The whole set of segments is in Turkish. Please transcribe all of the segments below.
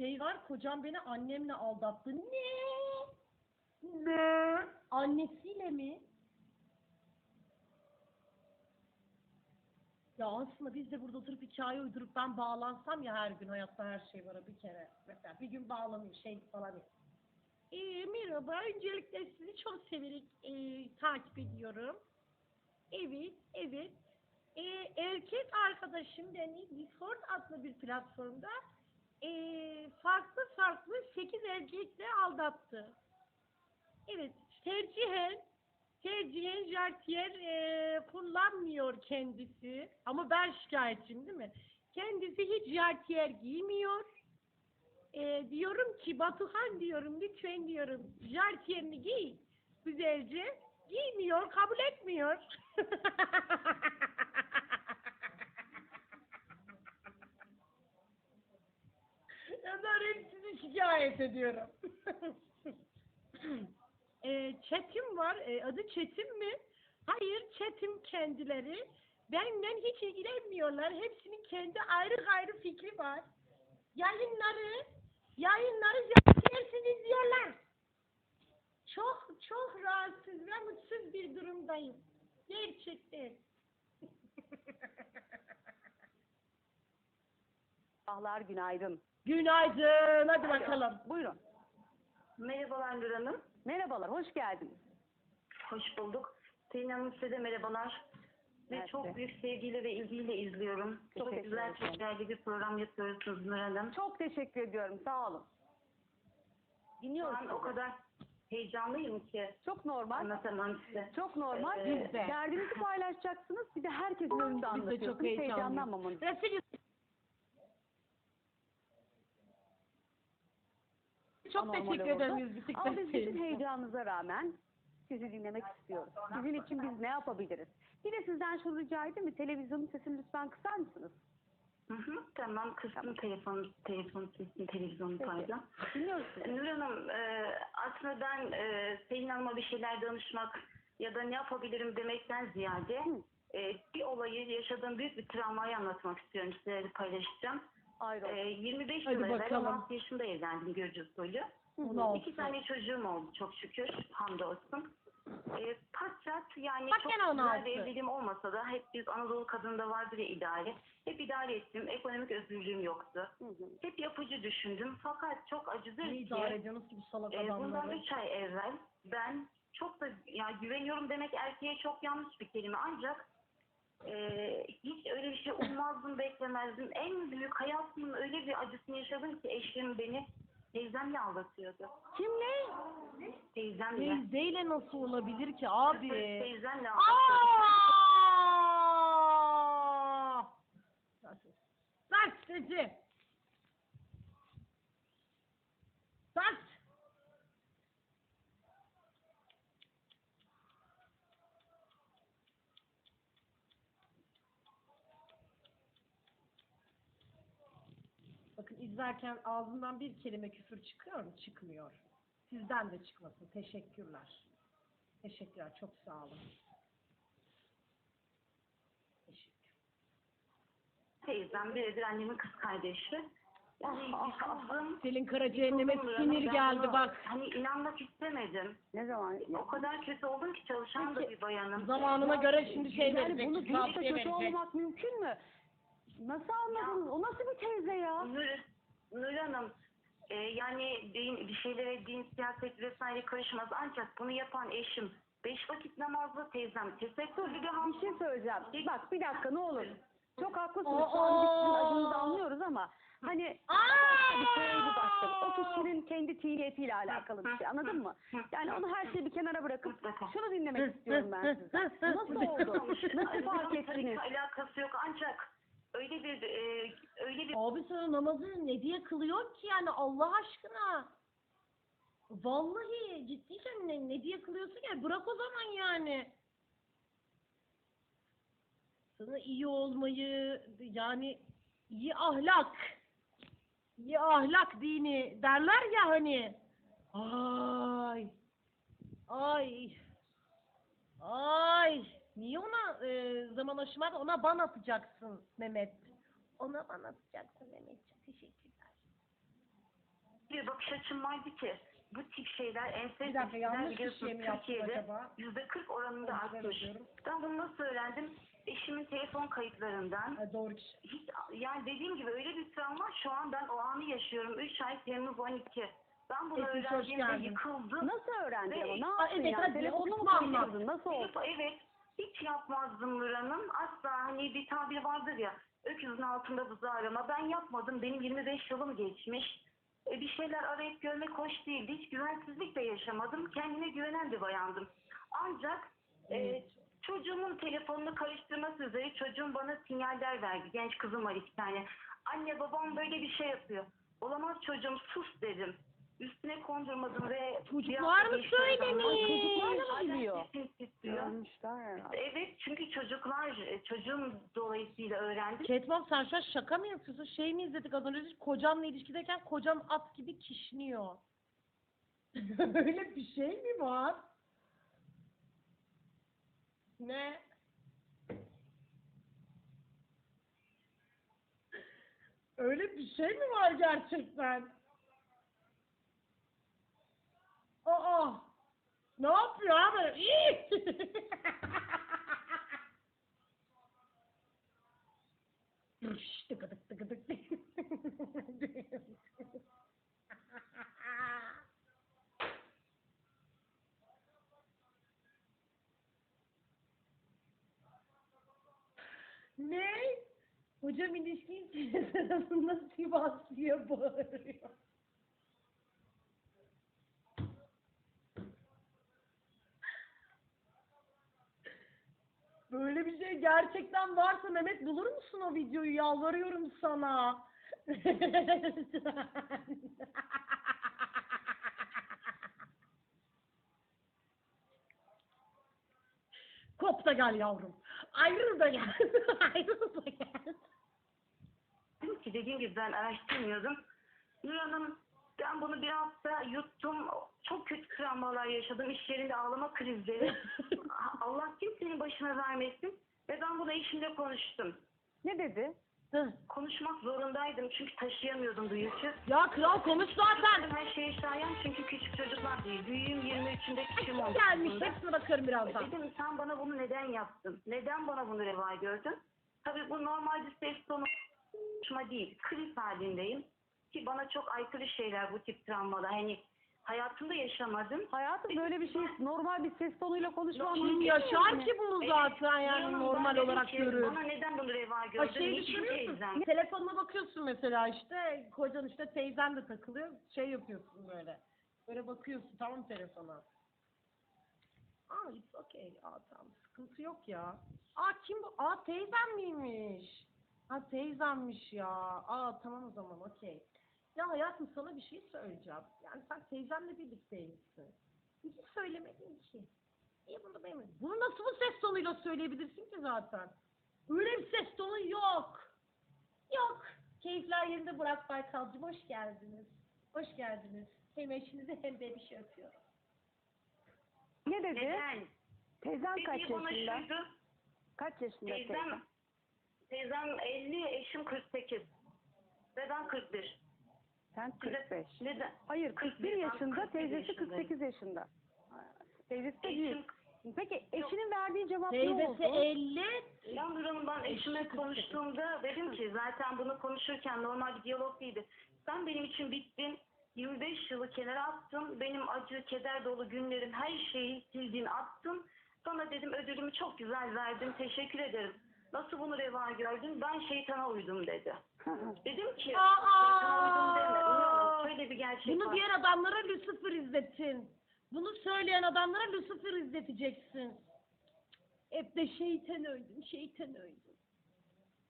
Şey var kocam beni annemle aldattı. Ne? Ne? Annesiyle mi? Ya aslında biz de burada oturup hikaye uydurup ben bağlansam ya her gün hayatta her şey var bir kere. Mesela bir gün bağlanayım şey falan. Ee, merhaba, öncelikle sizi çok severek e, takip ediyorum. Evet, evet. Ee, erkek arkadaşım beni Discord adlı bir platformda ee, farklı farklı 8 erkekle aldattı. Evet, tercihen tercihen jartiyer ee, kullanmıyor kendisi. Ama ben şikayetçiyim değil mi? Kendisi hiç jartiyer giymiyor. Ee, diyorum ki Batuhan diyorum lütfen diyorum jartiyerini giy güzelce. Giymiyor, kabul etmiyor. ya ben hepsini şikayet ediyorum. e, Çetim var. E, adı Çetim mi? Hayır, Çetim kendileri. Benden hiç ilgilenmiyorlar. Hepsinin kendi ayrı ayrı fikri var. Yayınları, yayınları yersiz izliyorlar. Çok çok rahatsız ve mutsuz bir durumdayım. Gerçekten. Sabahlar günaydın. Günaydın. Hadi bakalım. Buyurun. Merhabalar Nur Hanım. Merhabalar, hoş geldiniz. Hoş bulduk. Selin Hanım size de merhabalar. Ve Mersi. çok büyük sevgiyle ve ilgiyle izliyorum. Çok güzel, çok değerli bir program yapıyorsunuz Nur Hanım. Çok teşekkür ediyorum, sağ olun. Şu Dinliyoruz an o kadar heyecanlıyım ki Çok normal. anlatamam size. Çok normal. Ee, Biz de. Derdinizi paylaşacaksınız. Bir de herkesin önünde Biz de anlatıyorsunuz. çok heyecanlıyız. Heyecanlanmamanız. Resul çok anormal teşekkür oldu. ederim Yüzbük Ama biz bütün heyecanınıza rağmen sizi dinlemek istiyoruz. Sizin için biz ne yapabiliriz? Bir de sizden şunu rica edeyim mi? Televizyonun sesini lütfen kısar mısınız? Hı hı, tamam kıstım telefon, telefon sesini, televizyonu pardon. Dinliyoruz. Nur Hanım e, aslında ben e, Selin Hanım'a bir şeyler danışmak ya da ne yapabilirim demekten ziyade Hı. e, bir olayı yaşadığım büyük bir travmayı anlatmak istiyorum size paylaşacağım. Ayrı E, olsun. 25 Hadi yıl evvel bakalım. 16 yaşında evlendim görücü usulü. Olsun. İki tane çocuğum oldu çok şükür hamdolsun. E, fakat yani Bak çok gene güzel 16. bir evliliğim olmasa da hep biz Anadolu kadında vardır ya idare. Hep idare ettim. Ekonomik özgürlüğüm yoktu. Hı hı. Hep yapıcı düşündüm. Fakat çok acıdır Ne ki idare ediyorsunuz ki bu salak e, bundan adamları? üç ay evvel ben çok da ya güveniyorum demek erkeğe çok yanlış bir kelime ancak e, hiç öyle bir şey ummazdım beklemezdim. En büyük hayatımın öyle bir acısını yaşadım ki eşim beni teyzemle aldatıyordu. Kimle? Teyzemle. Teyzeyle nasıl olabilir ki abi? Teyzemle aldatıyordu. Aaaa! Bas sesi. İzlerken ağzımdan bir kelime küfür çıkıyor mu? Çıkmıyor. Sizden de çıkmasın. Teşekkürler. Teşekkürler. Çok sağ olun. Teşekkür. Teyzem birebir annemin kız kardeşi. Yani Ah, kızım Selin Karacahenneme kızım, sinir geldi bunu bak. Hani inanmak istemedim. Ne zaman? O kadar kötü oldum ki çalışan da bir bayanım. Zamanına göre şimdi şey yani verecek. bunu hiç de kötü verecek. olmamak mümkün mü? Nasıl anladınız? O nasıl bir teyze ya? Nur, Nur Hanım, e, yani din, bir şeylere din, siyaset vesaire karışmaz. Ancak bunu yapan eşim, beş vakit namazlı teyzem, tesettürlü bir Bir hanım. şey söyleyeceğim. Bak bir dakika ne olur. Çok haklısınız. Şu an biz sizin acınızı anlıyoruz ama hani bir şey bir başka. O kişinin kendi tiliyetiyle alakalı bir şey. Anladın mı? Yani onu her şeyi bir kenara bırakıp şunu dinlemek istiyorum ben sizden. Nasıl oldu? Nasıl fark ettiniz? alakası yok ancak öyle bir e, öyle bir Abi sana namazı ne diye kılıyor ki yani Allah aşkına? Vallahi ciddiysen ne, ne diye kılıyorsun ya bırak o zaman yani. Sana iyi olmayı yani iyi ahlak iyi ahlak dini derler ya hani. Ay. Ay. Ay. Zaman aşımada ona ban atacaksın Mehmet. Ona ban atacaksın Mehmetciğim. Teşekkürler. bir bakış açım vardı ki bu tip şeyler ense Bir dakika yanlış bir şey mi yaptım Türkiye'de acaba? yüzde 40 oranında Kontrol artmış. Ben bunu nasıl öğrendim? Eşimin telefon kayıtlarından. Ha, doğru kişi. Hiç, yani dediğim gibi öyle bir travma şu an ben o anı yaşıyorum. 3 ay Temmuz 12. Ben bunu hoş öğrendiğimde geldiniz. yıkıldım. Nasıl öğrendin ama? Ne Aa, yaptın evet, yani? hadi, Telefonla o mı kısmı anlat. konuşuyordun? Nasıl oldu? Evet. Hiç yapmazdım Nurhan'ım. Asla hani bir tabir vardır ya. Öküzün altında buzu arama. Ben yapmadım. Benim 25 yılım geçmiş. E, bir şeyler arayıp görmek hoş değildi. Hiç güvensizlik de yaşamadım. Kendine güvenen bir bayandım. Ancak e, çocuğumun telefonunu karıştırması üzere çocuğum bana sinyaller verdi. Genç kızım var iki tane. Anne babam böyle bir şey yapıyor. Olamaz çocuğum sus dedim. Üstüne kondurmadım ve... Çocuklar mı söylemiş? Çocuklar da mı biliyor? herhalde. Evet çünkü çocuklar e, çocuğum dolayısıyla öğrendi. Ketmam sen şu an şaka mı yapıyorsun? Şey mi izledik az önce? Kocanla ilişkideyken kocan at gibi kişniyor. Öyle bir şey mi var? Ne? Öyle bir şey mi var gerçekten? Aa! Ne yapıyor abi? İyi! Şşş, tıkıdık tıkıdık. ne? Hocam ilişki sırasında Sivaslı'ya bağırıyor. Böyle bir şey gerçekten varsa Mehmet bulur musun o videoyu? Yalvarıyorum sana. Kop da gel yavrum. Ayrıl da gel. Ayrıl da gel. Ki dediğim gibi ben araştırmıyordum. Nur Hanım ben bunu bir hafta yuttum. Çok kötü travmalar yaşadım. İş yerinde ağlama krizleri. Allah başına vermesin. Ve ben bunu eşimle konuştum. Ne dedi? Hı. Konuşmak zorundaydım çünkü taşıyamıyordum yükü. ya kral konuş zaten. Her şeye şayan çünkü küçük çocuklar değil. Büyüğüm 23'ünde küçüğüm 19'unda. Gelmiş hepsine bakarım birazdan. Dedim sen bana bunu neden yaptın? Neden bana bunu reva gördün? Tabii bu normal bir ses tonu konuşma değil. Kriz halindeyim. Ki bana çok aykırı şeyler bu tip travmalar. Hani hayatımda yaşamadım. Hayatım böyle bir şey normal bir ses tonuyla konuşman Kim mümkün yaşar mü? ki bunu Evet, zaten yani Hanım, normal ben dedim olarak ki, görür. Bana neden bunu reva Ha gördün? şey Niçin düşünüyorsun. teyzem? Telefonuna bakıyorsun mesela işte kocan işte teyzen de takılıyor. Şey yapıyorsun böyle. Böyle bakıyorsun tamam telefona. Aa it's okay. Aa tamam sıkıntı yok ya. Aa kim bu? Aa teyzem miymiş? Ha teyzemmiş ya. Aa tamam o zaman okey. Ya hayatım sana bir şey söyleyeceğim. Yani sen teyzemle birlikteymişsin. Hiç söylemedin ki. Niye bunu benim? Bunu nasıl bu ses tonuyla söyleyebilirsin ki zaten? Öyle bir ses tonu yok. Yok. Keyifler yerinde Burak Baykalcığım. Hoş geldiniz. Hoş geldiniz. Hem eşinizi hem de bir şey öpüyorum. Ne dedi? Neden? Teyzen kaç bana yaşında? şuydu. Kaç yaşında teyzen? Teyzem, teyzem 50, eşim 48. Ve ben 41. Sen Size 45. Neden? Hayır 41 ben yaşında, 41 teyzesi yaşındayım. 48 yaşında. Teyzesi de Eşim, büyük. Peki eşinin verdiği cevap ne Teyzesi oldu? 50. ben Duran'ım ben eşime konuştuğumda dedim ki zaten bunu konuşurken normal bir diyalog değildi. Sen benim için bittin. 25 yılı kenara attım. Benim acı, keder dolu günlerim, her şeyi sildin, attın. Sana dedim ödülümü çok güzel verdin. Teşekkür ederim. Nasıl bunu reva gördün? Ben şeytana uydum dedi. Dedim ki şeytana uydum deme. Şöyle bir gerçek Bunu var. diğer adamlara Lucifer izletin. Bunu söyleyen adamlara Lucifer izleteceksin. Hep de şeytan öldüm, şeytan öldüm.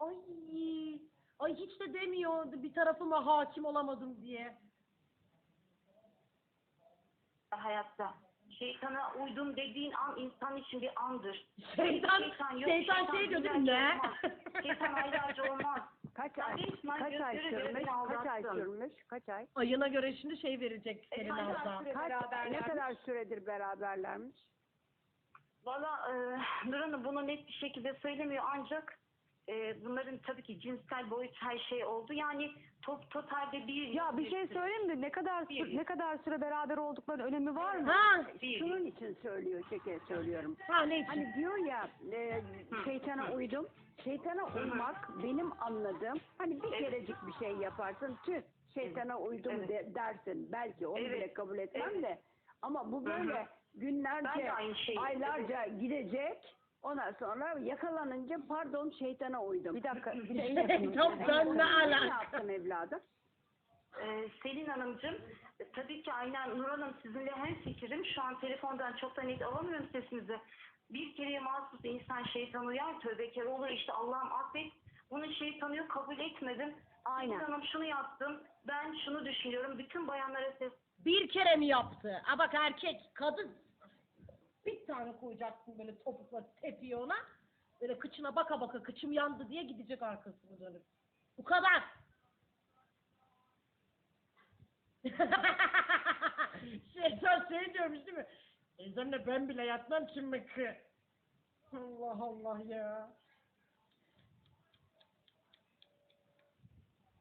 Ay, ay hiç de demiyordu bir tarafıma hakim olamadım diye. hayatta. Şeytana uydum dediğin an insan için bir andır. Şeytan, yok, şeytan şey diyor değil mi? günlerce Ne? olmaz. Şeytan aylarca olmaz. Kaç ay? Kaç ay sürmüş? Kaç ay aldattın. sürmüş? Kaç ay? Ayına göre şimdi şey verecek senin Efendim, ağzına. süre- Kaç, ne kadar süredir beraberlermiş? Valla e, Nur Hanım bunu net bir şekilde söylemiyor ancak e, bunların tabii ki cinsel boyut her şey oldu. Yani top totalde bir Ya bir şey söyleyeyim mi? Ne kadar sü- ne kadar süre beraber olduklarının önemi var mı? Ha, Bir. Şunun için söylüyor, şeker söylüyorum. ha ne için? Hani diyor ya e, şeytana uydum. Şeytana uymak benim anladığım hani bir Evet. kerecik bir şey yaparsın tüh şeytana uydum Evet. de- dersin. Belki onu Evet. bile kabul etmem Evet. de. Ama bu böyle hı. Ben günlerce de aynı şeyi- aylarca gidecek. Ondan sonra yakalanınca pardon şeytana uydum. Bir dakika. Bir yapın. Tam ben ne Ne alaka? yaptın evladım? Ee, Selin Hanımcığım, e, tabii ki aynen Nur Hanım sizinle hem fikrim. Şu an telefondan çok da net alamıyorum sesinizi. Bir kereye mahsus insan şeytan uyar, tövbekar olur. İşte Allah'ım affet. Bunu şeytan yok, kabul etmedim. Aynen. Selin Hanım şunu yaptım. Ben şunu düşünüyorum. Bütün bayanlara ses Bir kere mi yaptı? Ha bak erkek, kadın. Bir tane koyacaksın böyle topukla tepiği ona. Böyle kıçına baka baka kıçım yandı diye gidecek arkasını dönüp. Bu kadar. Şeytan şey diyormuş değil mi? Ezanla ben bile yatmam kim bakı. Allah Allah ya.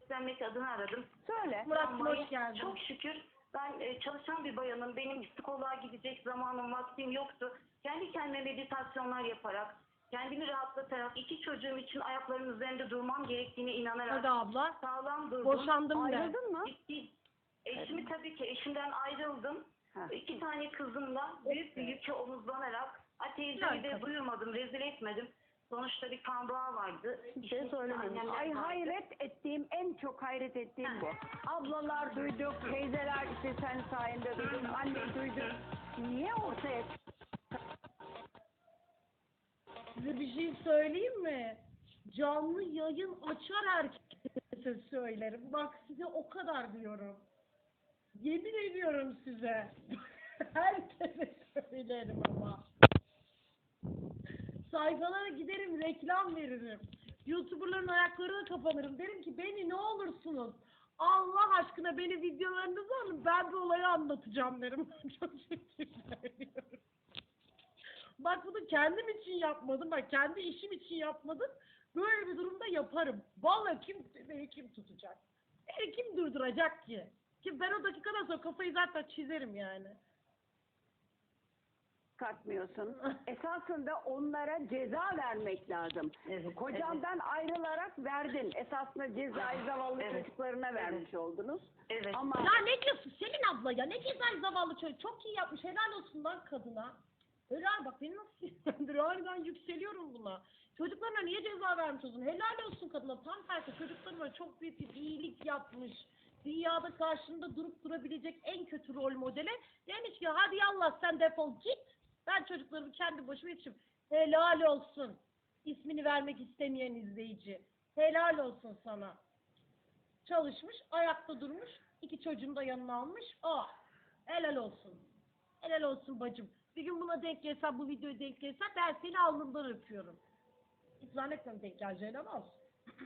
seslenmek adına aradım. Söyle. Ama hoş geldin. Çok şükür ben e, çalışan bir bayanım. Benim psikoloğa gidecek zamanım, vaktim yoktu. Kendi kendime meditasyonlar yaparak, kendimi rahatlatarak, iki çocuğum için ayaklarımın üzerinde durmam gerektiğine inanarak Hadi abla. sağlam durdum. Boşandım de. Ayrıldın mı? Ciddi. Eşimi tabii ki eşimden ayrıldım. Ha. İki tane kızımla büyük bir yükü omuzlanarak teyzeyi de duyurmadım, rezil etmedim. Sonuçta bir bağı vardı. Bir şey annemler Ay vardı. hayret ettiğim, en çok hayret ettiğim bu. Ablalar duyduk, teyzeler işte sen sayende duyduk, anne duyduk. Niye ortaya Size bir şey söyleyeyim mi? Canlı yayın açar herkese söylerim. Bak size o kadar diyorum. Yemin ediyorum size. herkese söylerim ama. Sayfalara giderim, reklam veririm. Youtuberların ayaklarına kapanırım. Derim ki beni ne olursunuz. Allah aşkına beni videolarınıza alın. Ben bu olayı anlatacağım derim. Çok söylüyorum. Bak bunu kendim için yapmadım. Bak kendi işim için yapmadım. Böyle bir durumda yaparım. Vallahi kim beni kim tutacak? Beni kim durduracak ki? Ki ben o dakikadan sonra kafayı zaten çizerim yani. Katmıyorsun? Esasında onlara ceza vermek lazım. Evet, Kocandan ayrılarak verdin. Esasında cezayı zavallı Evet. çocuklarına vermiş oldunuz. Evet. Ama Ya ne diyorsun Selin abla ya? Ne cezayı zavallı çocuk. Çok iyi yapmış. Helal olsun lan kadına. Helal bak beni nasıl sinirlendiriyor. Aniden yükseliyorum buna. Çocuklarına niye ceza vermiş olsun? Helal olsun kadına. Tam tersi çocuklarına çok büyük bir iyilik yapmış. Dünyada karşında durup durabilecek en kötü rol modele. Demiş ki hadi yallah sen defol git. Ben çocuklarımı kendi başıma yetişim. Helal olsun. İsmini vermek istemeyen izleyici. Helal olsun sana çalışmış, ayakta durmuş, iki çocuğunu da yanına almış. Ah, helal olsun. Helal olsun bacım. Bir gün buna denk gelsen, bu videoya denk gelsen ben seni alnından öpüyorum. Hiç zannetmiyorum denk geleceğini ama olsun.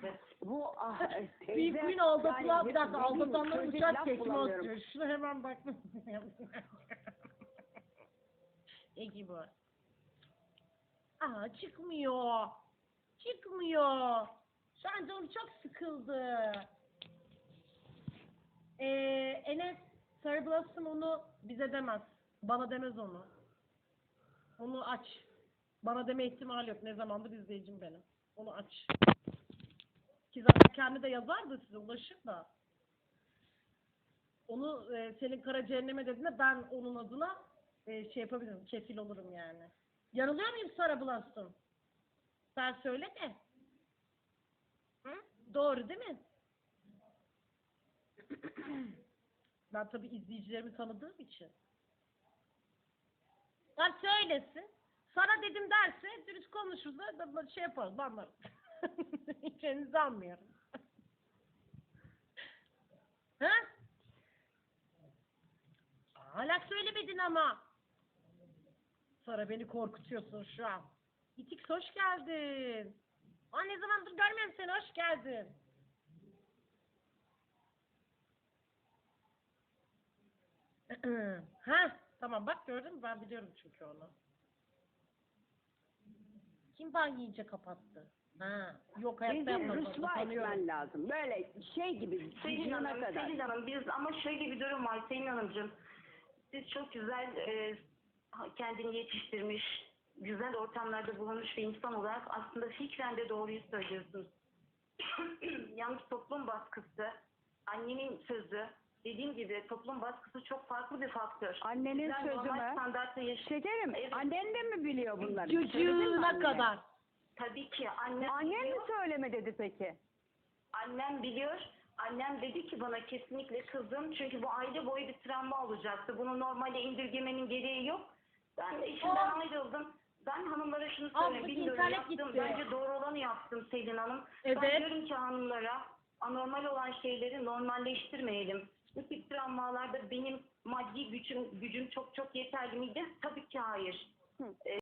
Bu ah, teyze, Büyük gün aldatılan, yani bir dakika söyleyecek uçak bulamıyorum. atıyor. Şuna hemen bak. ne gibi? Aa çıkmıyor. Çıkmıyor. Şu an canım çok sıkıldı. Ee, Enes Sarı Blossom onu bize demez. Bana demez onu. Onu aç. Bana deme ihtimali yok. Ne zamandır izleyicim benim. Onu aç. Ki zaten kendi de yazar da size ulaşır da. Onu e, senin kara cehenneme dediğinde ben onun adına e, şey yapabilirim. Kefil olurum yani. Yanılıyor muyum Sarı Blossom? Sen söyle de. Hı? Doğru değil mi? ben tabii izleyicilerimi tanıdığım için. Ya söylesin. Sana dedim derse dürüst konuşuruz da şey yaparız anlarım. Kendinizi anlıyorum. ha? Hala söylemedin ama. Sonra beni korkutuyorsun şu an. İtik hoş geldin. Aa ne zamandır görmüyorum seni hoş geldin. ha tamam bak gördün mü ben biliyorum çünkü onu. Kim ban yiyince kapattı? Ha. Yok hayatta Bizi yapmaz. onu rüsva etmen lazım. Böyle şey gibi Selin Hanım, kadar. Selin Hanım biz ama şöyle bir durum var Selin Hanımcığım. Siz çok güzel e, kendini yetiştirmiş, güzel ortamlarda bulunmuş bir insan olarak aslında fikren de doğruyu söylüyorsunuz. Yalnız toplum baskısı, annenin sözü, dediğim gibi toplum baskısı çok farklı bir faktör. Annenin Bizler sözü mü? standartta yaş- Şekerim Evet. annen de mi biliyor bunları? Söyledin mi Çocuğuna kadar. Tabii ki anne Annen mi söyleme dedi peki? Annem biliyor. Annem dedi ki bana kesinlikle kızım çünkü bu aile boyu bir travma olacaktı. Bunu normale indirgemenin gereği yok. Ben de işimden ayrıldım. Ben hanımlara şunu Abla, söyleyeyim. Bilmiyorum internet yaptım. gitti. Bence doğru olanı yaptım Selin Hanım. Evet. Ben diyorum ki hanımlara anormal olan şeyleri normalleştirmeyelim. Bu tip travmalarda benim maddi gücüm, gücüm çok çok yeterli miydi? Tabii ki hayır. Hı. Ee,